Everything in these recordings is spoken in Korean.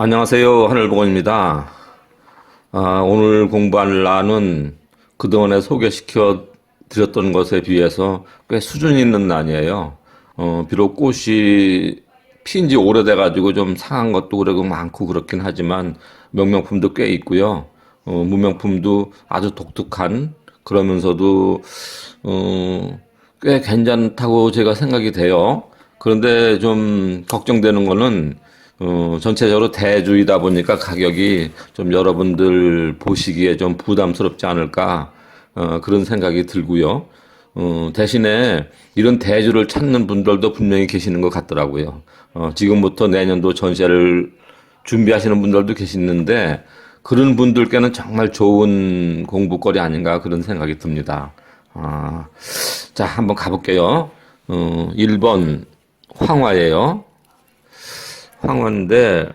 안녕하세요. 하늘보건입니다. 아, 오늘 공부할 난은 그동안에 소개시켜 드렸던 것에 비해서 꽤 수준 있는 난이에요. 어, 비록 꽃이 핀 지 오래돼가지고 좀 상한 것도 그러고 많고 그렇긴 하지만 명명품도 꽤 있고요. 어, 무명품도 아주 독특한 그러면서도 어, 꽤 괜찮다고 제가 생각이 돼요. 그런데 좀 걱정되는 거는 어, 전체적으로 대주이다 보니까 가격이 좀 여러분들 보시기에 좀 부담스럽지 않을까 어, 그런 생각이 들고요. 어, 대신에 이런 대주를 찾는 분들도 분명히 계시는 것 같더라고요. 어, 지금부터 내년도 전시회를 준비하시는 분들도 계시는데 그런 분들께는 정말 좋은 공부거리 아닌가 그런 생각이 듭니다. 아, 자, 한번 가볼게요. 어, 1번 황화예요. 황화인데,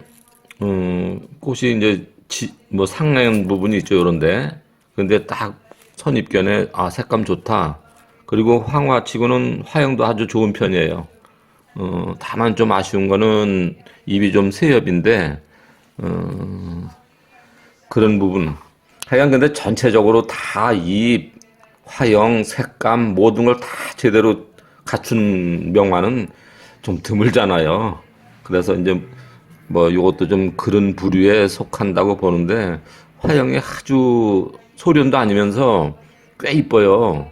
음, 꽃이 이제 지, 뭐 상량 부분이 있죠, 요런데. 근데 딱 선입견에, 아, 색감 좋다. 그리고 황화치고는 화형도 아주 좋은 편이에요. 어, 다만 좀 아쉬운 거는 입이 좀 세엽인데, 어, 그런 부분. 하여간 근데 전체적으로 다이 화형, 색감, 모든 걸 다 제대로 갖춘 명화는 좀 드물잖아요. 그래서 이제 뭐 이것도 좀 그런 부류에 속한다고 보는데 화형이 아주 소련도 아니면서 꽤 이뻐요.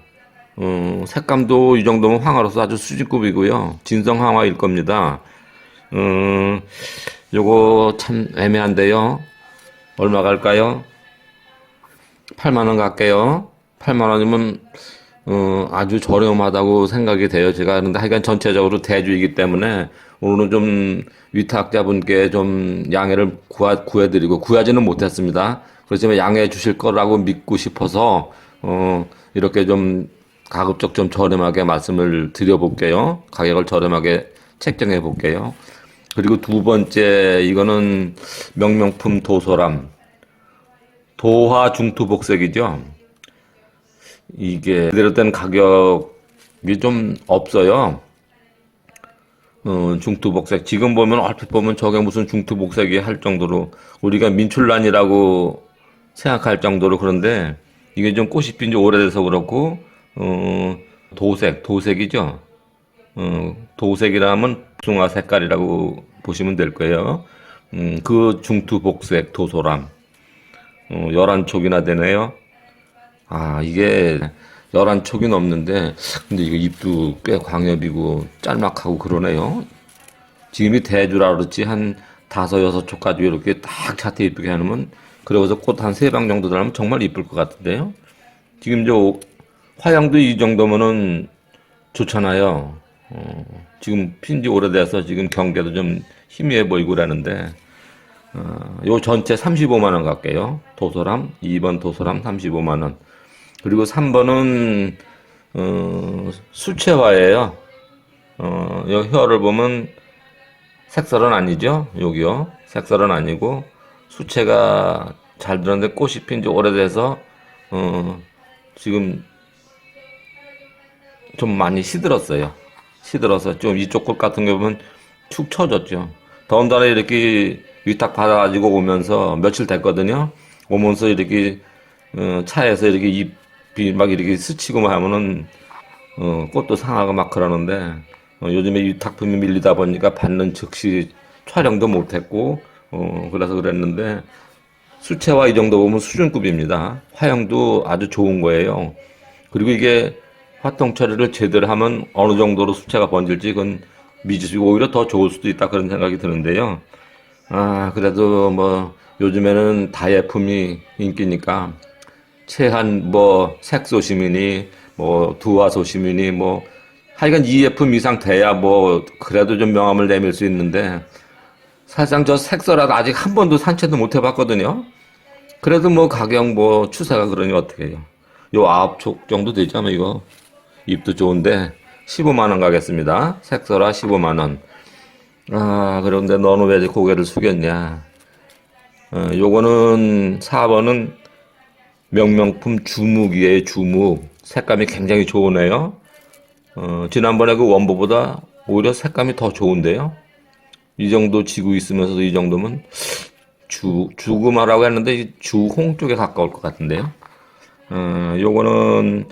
어, 색감도 이 정도면 황화로서 아주 수준급이고요. 진성 황화일 겁니다. 음, 요거 참 애매한데요. 얼마 갈까요? 8만 원 갈게요. 8만 원이면 어, 아주 저렴하다고 생각이 돼요. 제가 그런데 하여간 전체적으로 대주이기 때문에 오늘은 좀 위탁자분께 좀 양해를 구하, 구해드리고 구하지는 못했습니다. 그렇지만 양해해 주실 거라고 믿고 싶어서 어, 이렇게 좀 가급적 좀 저렴하게 말씀을 드려볼게요. 가격을 저렴하게 책정해 볼게요. 그리고 두 번째 이거는 명명품 도소람 도화 중투 복색이죠. 이게 그대로 된 가격이 좀 없어요. 어, 중투복색. 지금 보면 얼핏 보면 저게 무슨 중투복색이 할 정도로 우리가 민출란이라고 생각할 정도로 그런데 이게 좀 꽃이 핀 지 오래돼서 그렇고 어, 도색, 도색이죠. 어, 도색이라면 복숭아 색깔이라고 보시면 될 거예요. 음, 그 중투복색 도소람. 어, 11촉이나 되네요. 아, 이게 11촉이 넘는데, 근데 이거 입도 꽤 광엽이고 짤막하고 그러네요. 지금이 대주라 그렇지, 한 다섯, 여섯 촉까지 이렇게 딱 차트 이쁘게 해놓으면, 그러고서 꽃 한 세 방 정도 달면 정말 이쁠 것 같은데요. 지금 저 화양도 이 정도면은 좋잖아요. 어, 지금 핀지 오래돼서 지금 경계도 좀 희미해 보이고 그러는데, 어, 요 전체 35만 원 갈게요. 도소람 2번 도소람 35만 원. 그리고 3번은 어, 수채화예요. 어, 요 혀를 보면 색설은 아니죠. 여기요. 색설은 아니고 수채가 잘 들었는데 꽃이 핀 지 오래돼서 어, 지금 좀 많이 시들었어요. 시들어서 좀 이쪽 꽃 같은 게 보면 축 처졌죠. 더군다나 이렇게 위탁 받아가지고 오면서 며칠 됐거든요. 오면서 이렇게 어, 차에서 이렇게 잎 이막 이렇게 스치고 막 하면은 어, 꽃도 상하고 막 그러는데 어, 요즘에 위탁품이 밀리다 보니까 받는 즉시 촬영도 못했고 어, 그래서 그랬는데 수채화 이 정도 보면 수준급입니다. 화형도 아주 좋은 거예요. 그리고 이게 화통 처리를 제대로 하면 어느 정도로 수채가 번질지 그건 미지수고 오히려 더 좋을 수도 있다 그런 생각이 드는데요. 아, 그래도 뭐 요즘에는 다예품이 인기니까 최한 뭐 색소시민이 뭐 두화소시민이 뭐 하여간 2예품 이상 돼야 뭐 그래도 좀 명함을 내밀 수 있는데 사실상 저 색소라도 아직 한 번도 산채도 못 해봤거든요. 그래도 뭐 가격 뭐 추세가 그러니 어떻게 해요. 요 아홉 촉 정도 뭐 이거. 입도 좋은데 15만 원 가겠습니다. 색소라 15만 원. 아, 그런데 너는 왜 고개를 숙였냐? 어, 요거는 4번은 명명품 주묵이에요, 주묵. 색감이 굉장히 좋으네요. 어, 지난번에 그 원보보다 오히려 색감이 더 좋은데요. 이 정도 지고 있으면서도 이 정도면 주, 주금화라고 했는데 이 주홍 쪽에 가까울 것 같은데요. 어, 요거는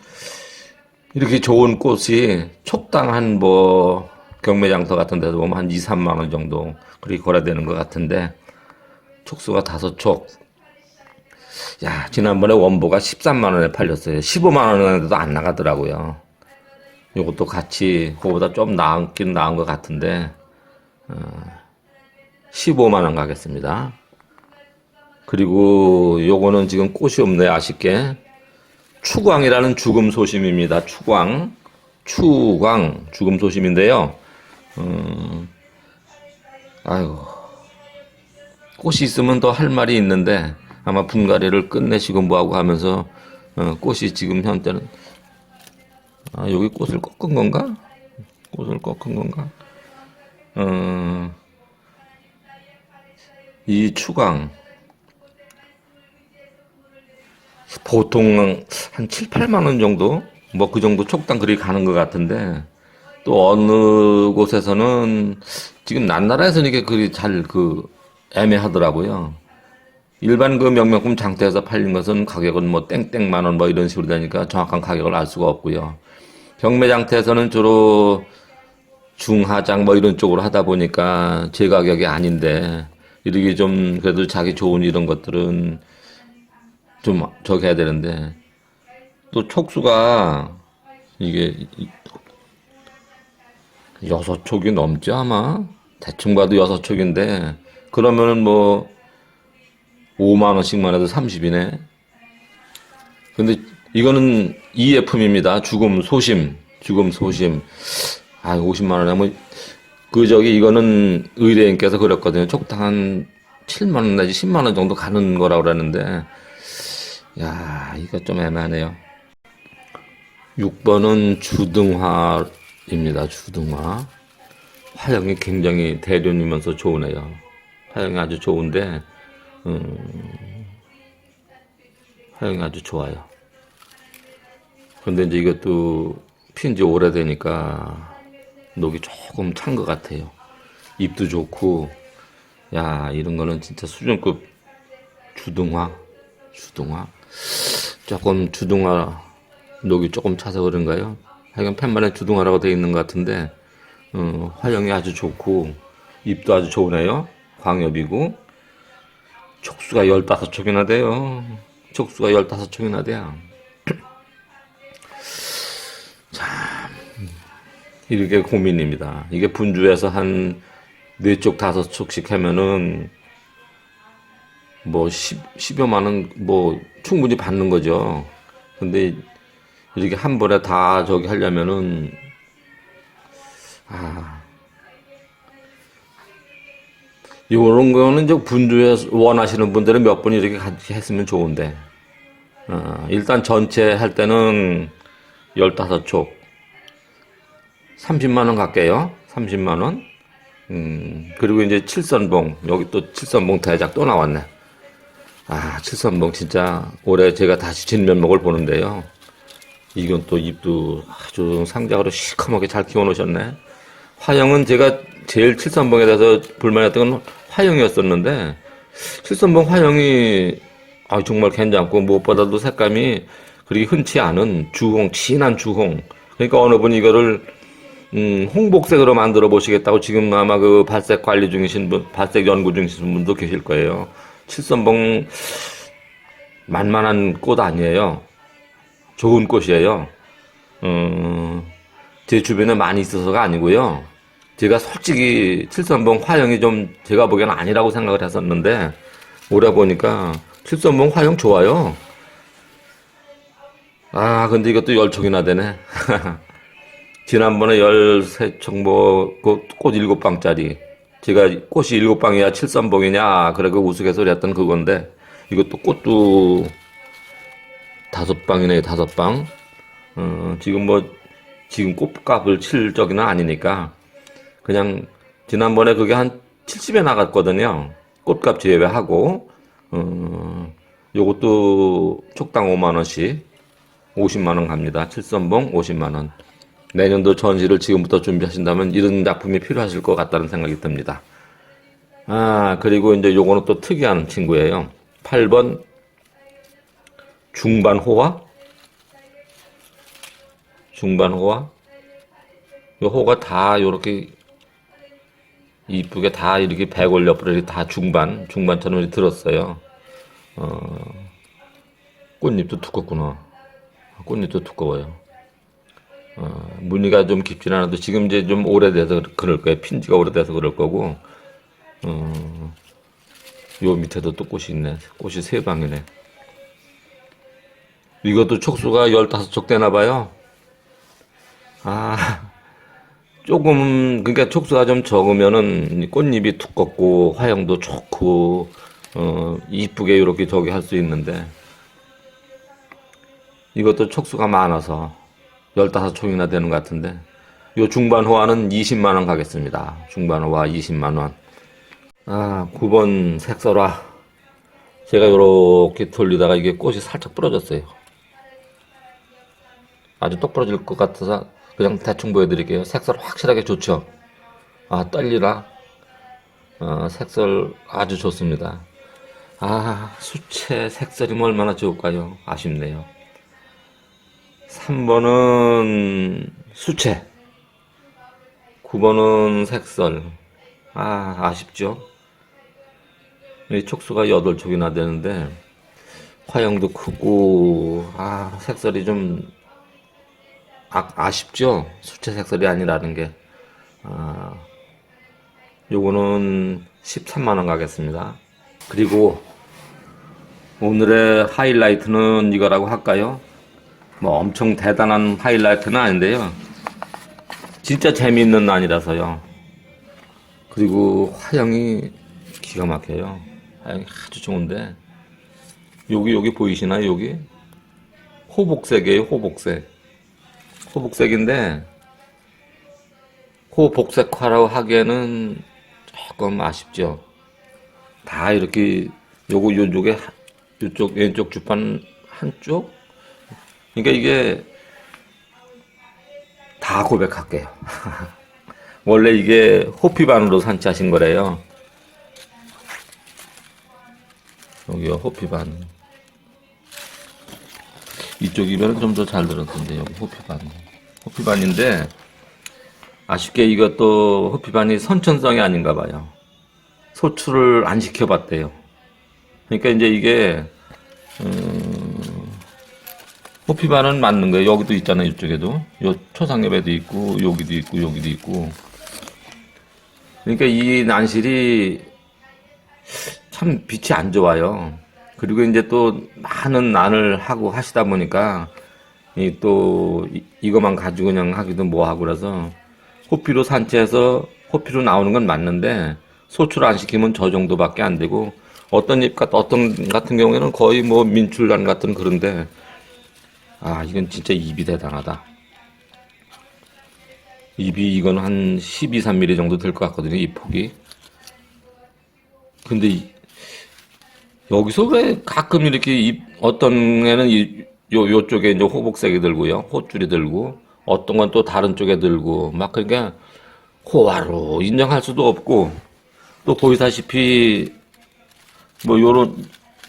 이렇게 좋은 꽃이 촉당 한 뭐 경매장터 같은 데서 보면 한 2, 3만 원 정도 그렇게 거래되는 것 같은데 촉수가 다섯 촉. 야, 지난번에 원보가 13만 원에 팔렸어요. 15만 원에도 안 나가더라고요. 요것도 같이 그거보다 좀 나았긴 나은 것 같은데 어, 15만 원 가겠습니다. 그리고 요거는 지금 꽃이 없네요. 아쉽게. 추광이라는 죽음 소심입니다. 추광. 추광. 죽음 소심인데요. 음, 아이고. 꽃이 있으면 더 할 말이 있는데 아마 분갈이를 끝내시고 뭐하고 하면서 어, 꽃이 지금 현재는 아, 여기 꽃을 꺾은 건가? 꽃을 꺾은 건가? 어, 이 추광 보통 한 7, 8만 원 정도? 뭐 그 정도 촉당 그리 가는 것 같은데 또 어느 곳에서는 지금 난나라에서는 이게 그리 잘 그 애매하더라고요. 일반 그 명명품 장터에서 팔린 것은 가격은 뭐 땡땡 만 원 뭐 이런 식으로 되니까 정확한 가격을 알 수가 없고요. 경매 장터에서는 주로 중하장 뭐 이런 쪽으로 하다 보니까 제 가격이 아닌데 이렇게 좀 그래도 자기 좋은 이런 것들은 좀 저기 해야 되는데 또 촉수가 이게 이- 여섯 촉이 넘죠 아마 대충 봐도 여섯 촉인데 그러면은 뭐 5만 원씩만 해도 30이네 근데 이거는 이예품입니다 죽음 소심 죽음 소심 아 50만 원에 뭐그 저기 이거는 의뢰인께서 그랬거든요 촉당 한 7만 원 내지 10만 원 정도 가는 거라고 그랬는데 야, 이거 좀 애매하네요. 6번은 주등화입니다. 주등화. 화형이 굉장히 대륜이면서 좋으네요. 화형이 아주 좋은데, 음, 화형이 아주 좋아요. 근데 이제 이것도 피운 지 오래되니까 녹이 조금 찬 것 같아요. 잎도 좋고, 야, 이런 거는 진짜 수준급 주등화, 주등화. 조금 주둥아 녹이 조금 차서 그런가요? 하여간 펜만에 주둥아라고 되어 있는 것 같은데 어, 화형이 아주 좋고 잎도 아주 좋으네요. 광엽이고 촉수가 15촉이나 돼요. 촉수가 15촉이나 돼요. 참 이렇게 고민입니다. 이게 분주해서 한 4쪽, 5촉씩 하면은 뭐 10, 10여만 원 뭐 충분히 받는 거죠. 근데 이렇게 한 번에 다 저기 하려면은 아 요런 거는 이제 분주해 원하시는 분들은 몇번 이렇게 같이 했으면 좋은데 어, 일단 전체 할 때는 15촉 30만 원 갈게요. 30만 원. 음, 그리고 이제 칠선봉 여기 또 칠선봉 대작 또 나왔네. 아, 칠선봉 진짜 올해 제가 다시 진면목을 보는데요. 이건 또 잎도 아주 상작으로 시커멓게 잘 키워 놓으셨네. 화형은 제가 제일 칠선봉에 대해서 불만했던 건 화형이었었는데, 칠선봉 화형이 아, 정말 괜찮고, 무엇보다도 색감이 그리 흔치 않은 주홍, 진한 주홍. 그러니까 어느 분이 이거를 음, 홍복색으로 만들어 보시겠다고 지금 아마 그 발색 관리 중이신 분, 발색 연구 중이신 분도 계실 거예요. 칠선봉 만만한 꽃 아니에요. 좋은 꽃이에요. 음, 제 주변에 많이 있어서가 아니고요. 제가 솔직히 칠선봉 화형이 좀 제가 보기에는 아니라고 생각을 했었는데 올해 보니까 칠선봉 화형 좋아요. 아, 근데 이것도 열촉이나 되네. 지난번에 13촉 뭐, 그꽃 7방짜리. 제가 꽃이 7방이야, 칠선봉이냐, 그래, 그 우스갯소리 했던 그건데, 이것도 꽃도 다섯 방이네, 다섯 방. 어, 지금 뭐, 지금 꽃값을 칠 적이는 아니니까, 그냥, 지난번에 그게 한 70에 나갔거든요. 꽃값 제외하고, 어, 요것도 촉당 5만원씩, 50만원 갑니다. 칠선봉 50만원. 내년도 전시를 지금부터 준비하신다면 이런 작품이 필요하실 것 같다는 생각이 듭니다. 아, 그리고 이제 요거는 또 특이한 친구예요. 8번 중반 호화? 중반 호화? 요 호가 다 요렇게 이쁘게 다 이렇게 백올 옆으로 이렇게 다 중반, 중반처럼 이렇게 들었어요. 어, 꽃잎도 두껍구나. 꽃잎도 두꺼워요. 어, 무늬가 좀 깊진 않아도 지금 이제 좀 오래돼서 그럴 거예요. 핀지가 오래돼서 그럴 거고. 어, 요 밑에도 또 꽃이 있네. 꽃이 세 방이네. 이것도 촉수가 15촉 되나 봐요. 아, 조금, 그러니까 촉수가 좀 적으면은 이 꽃잎이 두껍고 화형도 좋고, 어, 이쁘게 이렇게 저기 할 수 있는데, 이것도 촉수가 많아서 15촉이나 되는 것 같은데, 요 중반 호화는 20만원 가겠습니다. 중반 호화 20만원. 아, 9번 색설화. 제가 요렇게 돌리다가 이게 꽃이 살짝 부러졌어요. 아주 똑 부러질 것 같아서 그냥 대충 보여드릴게요. 색설 확실하게 좋죠? 아, 떨리나? 어, 색설 아주 좋습니다. 아, 수채 색설이면 얼마나 좋을까요? 아쉽네요. 3번은 수채. 9번은 색설. 아, 아쉽죠? 이 촉수가 8촉이나 되는데, 화형도 크고, 아, 색설이 좀, 아, 아쉽죠? 수채 색설이 아니라는 게. 아, 요거는 13만원 가겠습니다. 그리고, 오늘의 하이라이트는 이거라고 할까요? 뭐 엄청 대단한 하이라이트는 아닌데요. 진짜 재미있는 난이라서요. 그리고 화형이 기가 막혀요. 화형이 아주 좋은데 여기 여기 보이시나요? 여기 호복색이에요. 호복색. 호복색인데 호복색화라고 하기에는 조금 아쉽죠. 다 이렇게 요거 요쪽에 요쪽 왼쪽 주판 한쪽 그러니까 이게 다 고백할게요. 원래 이게 호피반으로 산치하신 거래요. 여기요, 호피반. 이쪽이면 좀더 잘 들었던데, 여기 호피반. 호피반인데, 아쉽게 이것도 호피반이 선천성이 아닌가 봐요. 소출을 안 시켜봤대요. 그러니까 이제 이게, 음, 호피반은 맞는 거예요. 여기도 있잖아요, 이쪽에도. 요 초상엽에도 있고, 여기도 있고, 여기도 있고. 그러니까 이 난실이 참 빛이 안 좋아요. 그리고 이제 또 많은 난을 하고 하시다 보니까 이 또 이것만 가지고 그냥 하기도 뭐하고 그래서 호피로 산채해서 호피로 나오는 건 맞는데 소출 안 시키면 저 정도밖에 안 되고 어떤 잎 같, 어떤 같은 경우에는 거의 뭐 민출란 같은 그런데 아, 이건 진짜 입이 대단하다. 입이 이건 한 12, 3mm 정도 될 것 같거든요, 이 폭이. 근데 이- 여기서 왜 가끔 이렇게 입, 어떤 애는 이, 요, 요쪽에 이제 호복색이 들고요, 호줄이 들고, 어떤 건 또 다른 쪽에 들고, 막 그러니까 호화로 인정할 수도 없고, 또 보이다시피 뭐 요런,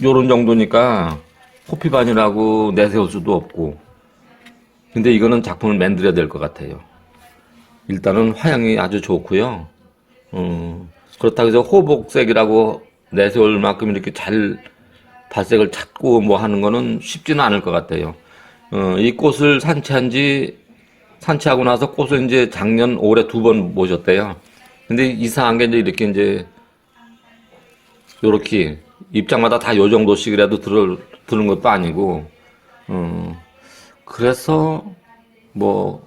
요런 정도니까 호피반이라고 내세울 수도 없고. 근데 이거는 작품을 만들어야 될 것 같아요. 일단은 화양이 아주 좋고요. 어, 그렇다고 해서 호복색이라고 내세울 만큼 이렇게 잘 발색을 찾고 뭐 하는 거는 쉽지는 않을 것 같아요. 어, 이 꽃을 산치한 지, 산치하고 나서 꽃을 이제 작년 올해 두 번 모셨대요. 근데 이상한 게 이제 이렇게 이제 요렇게 입장마다 다 요 정도씩이라도 들을, 드는 것도 아니고, 어, 그래서 뭐,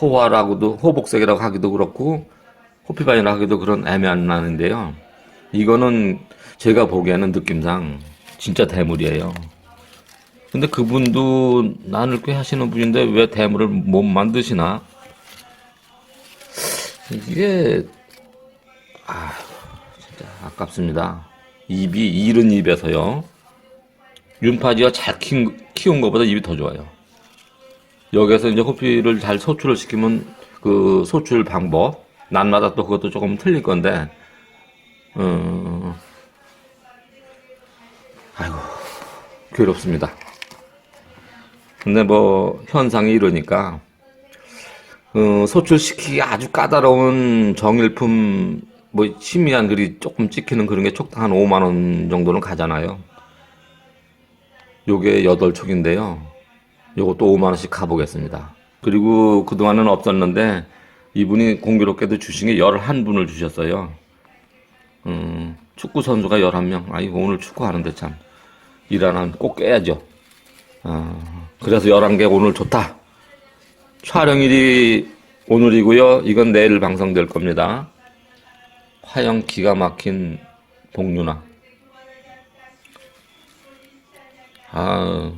호화라고도, 호복색이라고 하기도 그렇고, 호피반이라고 하기도 그런 애매한 난인데요. 이거는 제가 보기에는 느낌상 진짜 대물이에요. 근데 그분도 난을 꽤 하시는 분인데 왜 대물을 못 만드시나? 이게, 아, 진짜 아깝습니다. 입이 이른 입에서요. 윤파지가 잘 키운, 키운 것보다 입이 더 좋아요. 여기서 이제 호피를 잘 소출을 시키면 그 소출 방법, 난마다 또 그것도 조금 틀릴 건데, 어, 아이고, 괴롭습니다. 근데 뭐, 현상이 이러니까, 어, 소출시키기 아주 까다로운 정일품, 뭐, 희미한 글이 조금 찍히는 그런 게 촉당 한 5만원 정도는 가잖아요. 요게 8촉인데요. 요것도 5만원씩 가보겠습니다. 그리고 그동안은 없었는데, 이분이 공교롭게도 주신 게 11분을 주셨어요. 음, 축구 선수가 11명. 아이고, 오늘 축구 하는데 참. 일 하나는 꼭 깨야죠. 아, 그래서 11개 오늘 좋다. 촬영일이 오늘이고요. 이건 내일 방송될 겁니다. 화영 기가 막힌 복류나. 아,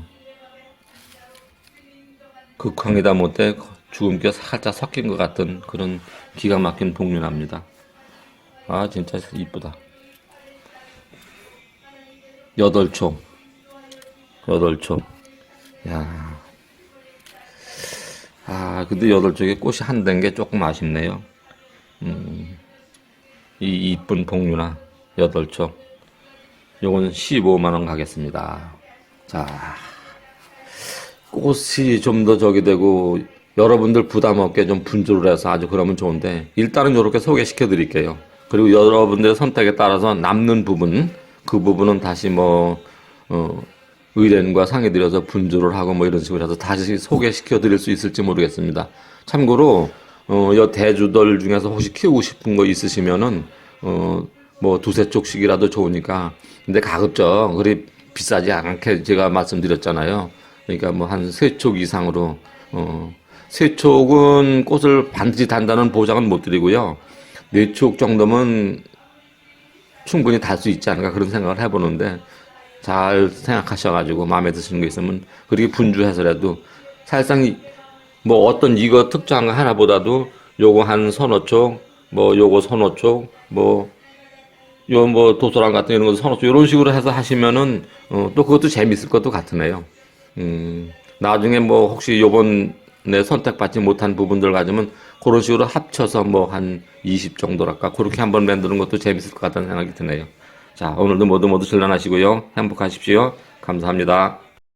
극황이다 못해 죽음께 살짝 섞인 것 같은 그런 기가 막힌 복류납니다. 아, 진짜 이쁘다. 여덟 총. 여덟 총. 야. 아, 근데 여덟 쪽에 꽃이 한된게 조금 아쉽네요. 음, 이 이쁜 복류나 여덟 쪽. 요건 15만원 가겠습니다. 자, 꽃이 좀 더 저기 되고, 여러분들 부담 없게 좀 분주를 해서 아주 그러면 좋은데, 일단은 이렇게 소개시켜 드릴게요. 그리고 여러분들의 선택에 따라서 남는 부분, 그 부분은 다시 뭐, 어, 의뢰인과 상의 드려서 분주를 하고 뭐 이런 식으로 해서 다시 소개시켜 드릴 수 있을지 모르겠습니다. 참고로, 어, 여 대주들 중에서 혹시 키우고 싶은 거 있으시면은, 어, 뭐 두세 쪽씩이라도 좋으니까. 근데 가급적, 그리 비싸지 않게 제가 말씀드렸잖아요. 그러니까 뭐 한 세 쪽 이상으로, 어, 세 촉은 꽃을 반드시 단다는 보장은 못 드리고요. 네촉 정도면 충분히 달 수 있지 않을까 그런 생각을 해보는데 잘 생각하셔가지고 마음에 드시는 거 있으면 그렇게 분주해서라도 사실상 이- 뭐 어떤 이거 특정 거 하나보다도 요거 한 서너 쪽, 뭐 요거 서너 쪽, 뭐 요 뭐 도서관 같은 이런 거 서너 쪽 이런 식으로 해서 하시면은 어, 또 그것도 재밌을 것도 같으네요. 음, 나중에 뭐 혹시 요번에 선택받지 못한 부분들 가지면 그런 식으로 합쳐서 뭐 한 20 정도랄까 그렇게 한번 만드는 것도 재밌을 것 같다는 생각이 드네요. 자, 오늘도 모두 모두 즐란하시고요. 행복하십시오. 감사합니다.